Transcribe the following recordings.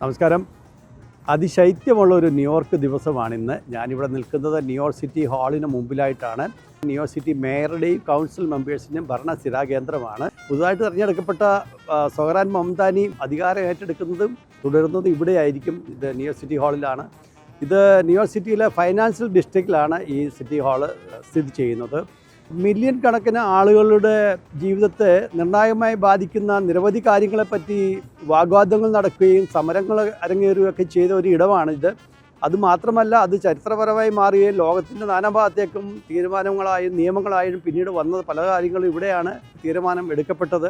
നമസ്കാരം. അതിശൈത്യമുള്ള ഒരു ന്യൂയോർക്ക് ദിവസമാണ് ദിവസമാണിന്ന്. ഞാനിവിടെ നിൽക്കുന്നത് ന്യൂയോർക്ക് സിറ്റി ഹാളിന് മുമ്പിലായിട്ടാണ്. ന്യൂയോർക്ക് സിറ്റി മേയറുടെയും കൗൺസിൽ മെമ്പേഴ്സിന്റെയും ഭരണ സ്ഥിരാകേന്ദ്രമാണ് പുതുതായിട്ട് തിരഞ്ഞെടുക്കപ്പെട്ട സൊഹറാൻ മംതാനി അധികാരം ഏറ്റെടുക്കുന്നതും തുടരുന്നതും ഇവിടെയായിരിക്കും ഇത് ന്യൂയോർക്ക് സിറ്റി ഹാളിലാണ്. ഇത് ന്യൂയോർക്ക് സിറ്റിയിലെ ഫൈനാൻഷ്യൽ ഡിസ്ട്രിക്റ്റിലാണ് ഈ സിറ്റി ഹാൾ സ്ഥിതി ചെയ്യുന്നത്. മില്യൺ കണക്കിന് ആളുകളുടെ ജീവിതത്തെ നിർണായകമായി ബാധിക്കുന്ന നിരവധി കാര്യങ്ങളെപ്പറ്റി വാഗ്വാദങ്ങൾ നടക്കുകയും സമരങ്ങൾ അരങ്ങേറുകയൊക്കെ ചെയ്ത ഒരു ഇടമാണിത്. അതുമാത്രമല്ല അത് ചരിത്രപരമായി മാറുകയും ലോകത്തിന്റെ നാനാഭാഗത്തേക്കും തീരുമാനങ്ങളായും നിയമങ്ങളായും പിന്നീട് വന്നത് പല കാര്യങ്ങളും ഇവിടെയാണ് തീരുമാനം എടുക്കപ്പെട്ടത്.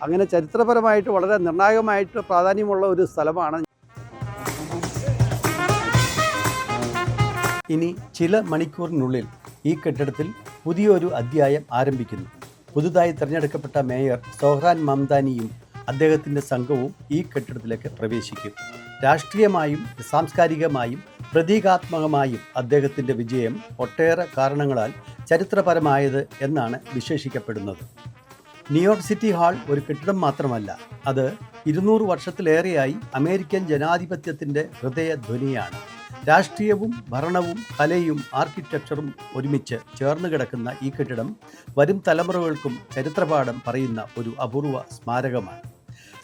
അങ്ങനെ ചരിത്രപരമായിട്ട് വളരെ നിർണായകമായിട്ട് പ്രാധാന്യമുള്ള ഒരു സ്ഥലമാണ്. ഇനി ചില മണിക്കൂറിനുള്ളിൽ ഈ കെട്ടിടത്തിൽ പുതിയൊരു അധ്യായം ആരംഭിക്കുന്നു. പുതുതായി തിരഞ്ഞെടുക്കപ്പെട്ട മേയർ സോഹ്റാൻ മംദാനിയും അദ്ദേഹത്തിന്റെ സംഘവും ഈ കെട്ടിടത്തിലേക്ക് പ്രവേശിക്കും. രാഷ്ട്രീയമായും സാംസ്കാരികമായും പ്രതീകാത്മകമായും അദ്ദേഹത്തിന്റെ വിജയം ഒട്ടേറെ കാരണങ്ങളാൽ ചരിത്രപരമായത് എന്നാണ് വിശേഷിക്കപ്പെടുന്നത്. ന്യൂയോർക്ക് സിറ്റി ഹാൾ ഒരു കെട്ടിടം മാത്രമല്ല അത് ഇരുന്നൂറ് വർഷത്തിലേറെയായി അമേരിക്കൻ ജനാധിപത്യത്തിന്റെ ഹൃദയധ്വനിയാണ്. രാഷ്ട്രീയവും ഭരണവും കലയും ആർക്കിടെക്ചറും ഒരുമിച്ച് ചേർന്ന് കിടക്കുന്ന ഈ കെട്ടിടം വരും തലമുറകൾക്കും ചരിത്രപാഠം പറയുന്ന ഒരു അപൂർവ സ്മാരകമാണ്.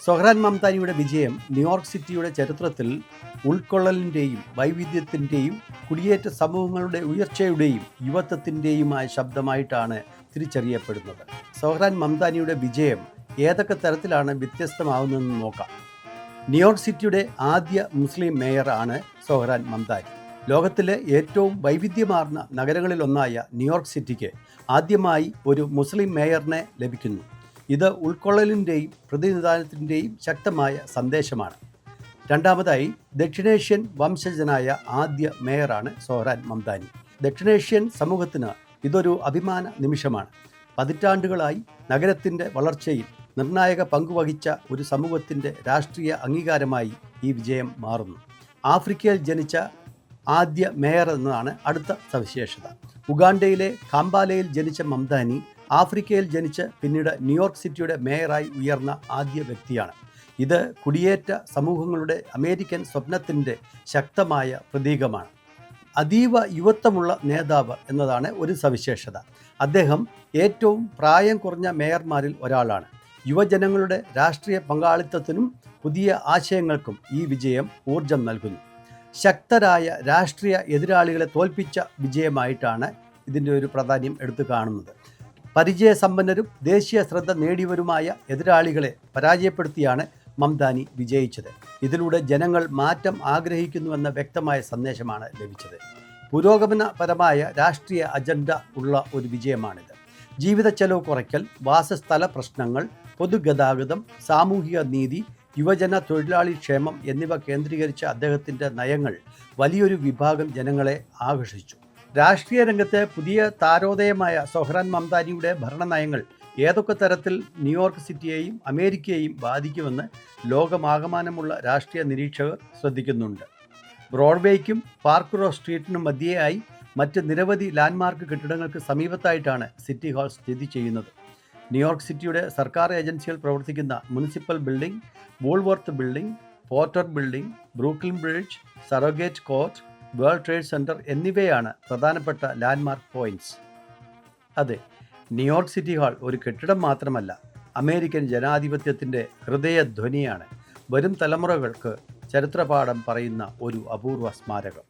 സൊഹ്റാൻ മംതാനിയുടെ വിജയം ന്യൂയോർക്ക് സിറ്റിയുടെ ചരിത്രത്തിൽ ഉൾക്കൊള്ളലിന്റെയും വൈവിധ്യത്തിന്റെയും കുടിയേറ്റ സമൂഹങ്ങളുടെ ഉയർച്ചയുടെയും യുവത്വത്തിന്റെയുമായ ശബ്ദമായിട്ടാണ് തിരിച്ചറിയപ്പെടുന്നത്. സൊഹ്റാൻ മംതാനിയുടെ വിജയം ഏതൊക്കെ തരത്തിലാണ് വ്യത്യസ്തമാവുന്നതെന്ന് നോക്കാം. ന്യൂയോർക്ക് സിറ്റിയുടെ ആദ്യ മുസ്ലിം മേയറാണ് സൊഹ്റാൻ മന്ദാരി ലോകത്തിലെ ഏറ്റവും വൈവിധ്യമാർന്ന നഗരങ്ങളിലൊന്നായ ന്യൂയോർക്ക് സിറ്റിക്ക് ആദ്യമായി ഒരു മുസ്ലിം മേയറിനെ ലഭിക്കുന്നു. ഇത് ഉൾക്കൊള്ളലിന്റെയും പ്രതിനിധാനത്തിന്റെയും ശക്തമായ സന്ദേശമാണ്. രണ്ടാമതായി ദക്ഷിണേഷ്യൻ വംശജനായ ആദ്യ മേയറാണ് സോഹ്റാൻ മംദാനി ദക്ഷിണേഷ്യൻ സമൂഹത്തിന് ഇതൊരു അഭിമാന നിമിഷമാണ്. പതിറ്റാണ്ടുകളായി നഗരത്തിന്റെ വളർച്ചയിൽ നിർണായക പങ്കുവഹിച്ച ഒരു സമൂഹത്തിന്റെ രാഷ്ട്രീയ അംഗീകാരമായി ഈ വിജയം മാറുന്നു. ആഫ്രിക്കയിൽ ജനിച്ച ആദ്യ മേയർ എന്നതാണ് അടുത്ത സവിശേഷത. ഉഗാണ്ടയിലെ കാമ്പാലയിൽ ജനിച്ച മംദാനി ആഫ്രിക്കയിൽ ജനിച്ച് പിന്നീട് ന്യൂയോർക്ക് സിറ്റിയുടെ മേയറായി ഉയർന്ന ആദ്യ വ്യക്തിയാണ്. ഇത് കുടിയേറ്റ സമൂഹങ്ങളുടെ അമേരിക്കൻ സ്വപ്നത്തിന്റെ ശക്തമായ പ്രതീകമാണ്. അതീവ യുവത്വമുള്ള നേതാവ് എന്നതാണ് ഒരു സവിശേഷത. അദ്ദേഹം ഏറ്റവും പ്രായം കുറഞ്ഞ മേയർമാരിൽ ഒരാളാണ്. യുവജനങ്ങളുടെ രാഷ്ട്രീയ പങ്കാളിത്തത്തിനും പുതിയ ആശയങ്ങൾക്കും ഈ വിജയം ഊർജം നൽകുന്നു. ശക്തരായ രാഷ്ട്രീയ എതിരാളികളെ തോൽപ്പിച്ച വിജയമായിട്ടാണ് ഇതിന്റെ ഒരു പ്രാധാന്യം എടുത്തു കാണുന്നത്. പരിചയസമ്പന്നരും ദേശീയ ശ്രദ്ധ നേടിയവരുമായ എതിരാളികളെ പരാജയപ്പെടുത്തിയാണ് മംദാനി വിജയിച്ചത്. ഇതിലൂടെ ജനങ്ങൾ മാറ്റം ആഗ്രഹിക്കുന്നുവെന്ന വ്യക്തമായ സന്ദേശമാണ് ലഭിച്ചത്. പുരോഗമനപരമായ രാഷ്ട്രീയ അജണ്ട ഉള്ള ഒരു വിജയമാണിത്. ജീവിത ചെലവ് കുറയ്ക്കൽ വാസസ്ഥല പ്രശ്നങ്ങൾ പൊതുഗതാഗതം സാമൂഹിക നീതി യുവജന തൊഴിലാളി ക്ഷേമം എന്നിവ കേന്ദ്രീകരിച്ച അദ്ദേഹത്തിന്റെ നയങ്ങൾ വലിയൊരു വിഭാഗം ജനങ്ങളെ ആകർഷിച്ചു. രാഷ്ട്രീയ രംഗത്തെ പുതിയ താരോദയമായ സൊഹ്റാൻ മംതാനിയുടെ ഭരണനയങ്ങൾ ഏതൊക്കെ തരത്തിൽ ന്യൂയോർക്ക് സിറ്റിയെയും അമേരിക്കയെയും ബാധിക്കുമെന്ന് ലോകമാകമാനമുള്ള രാഷ്ട്രീയ നിരീക്ഷകർ ശ്രദ്ധിക്കുന്നുണ്ട്. ബ്രോഡ്വേയ്ക്കും പാർക്ക് റോ സ്ട്രീറ്റിനും മധ്യേയായി മറ്റ് നിരവധി ലാൻഡ്മാർക്ക് കെട്ടിടങ്ങൾക്ക് സമീപത്തായിട്ടാണ് സിറ്റി ഹാൾ സ്ഥിതി ചെയ്യുന്നത്. ന്യൂയോർക്ക് സിറ്റിയുടെ സർക്കാർ ഏജൻസികൾ പ്രവർത്തിക്കുന്ന municipal building Woolworth building Porter building Brooklyn bridge surrogate court world trade center എന്നിവയാണ് പ്രധാനപ്പെട്ട ലാൻഡ്മാർക്ക് പോയിന്റ്സ്. അതെ ന്യൂയോർക്ക് സിറ്റി ഹാൾ ഒരു കെട്ടിടം മാത്രമല്ല അമേരിക്കൻ ജനാധിപത്യത്തിന്റെ ഹൃദയധ്വനിയാണ്. വരും തലമുറകൾക്ക് ചരിത്രപാഠം പറയുന്ന ഒരു അപൂർവ സ്മാരകം.